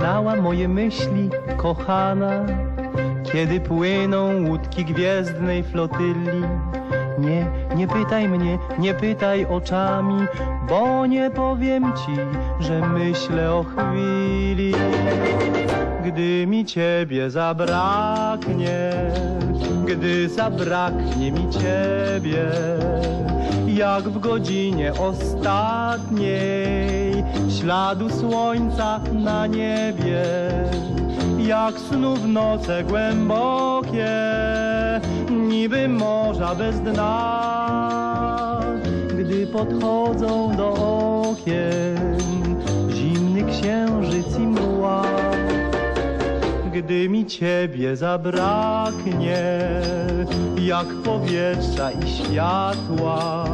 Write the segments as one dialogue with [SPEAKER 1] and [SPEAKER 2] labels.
[SPEAKER 1] znała moje myśli, kochana, kiedy płyną łódki gwiezdnej flotyli. Nie, nie pytaj mnie, nie pytaj oczami, bo nie powiem ci, że myślę o chwili, gdy mi ciebie zabraknie, gdy zabraknie mi ciebie, jak w godzinie ostatniej, śladu słońca na niebie, jak snów noce głębokie, niby morza bez dna, gdy podchodzą do okien zimny księżyc. Gdy mi ciebie zabraknie, jak powietrza i światła,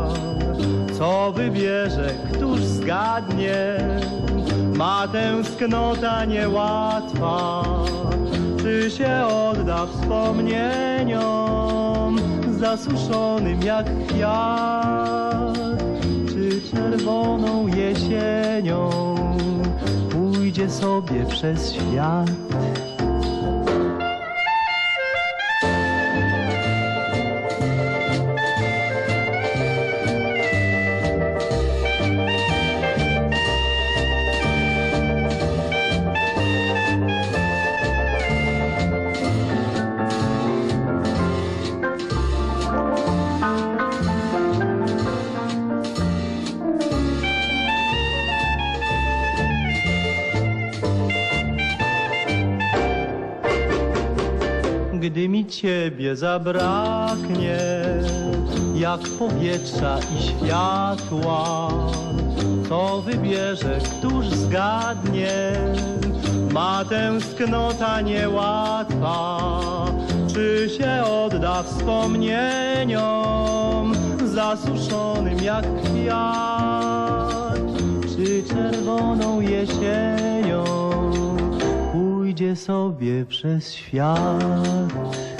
[SPEAKER 1] co wybierze, któż zgadnie? Ma tęsknota niełatwa, czy się odda wspomnieniom zasuszonym jak kwiat, czy czerwoną jesienią pójdzie sobie przez świat. Gdy mi ciebie zabraknie, jak powietrza i światła, co wybierze, któż zgadnie? Ma tęsknota niełatwa, czy się odda wspomnieniom zasuszonym jak kwiat, czy czerwoną jesienią pójdzie sobie przez świat.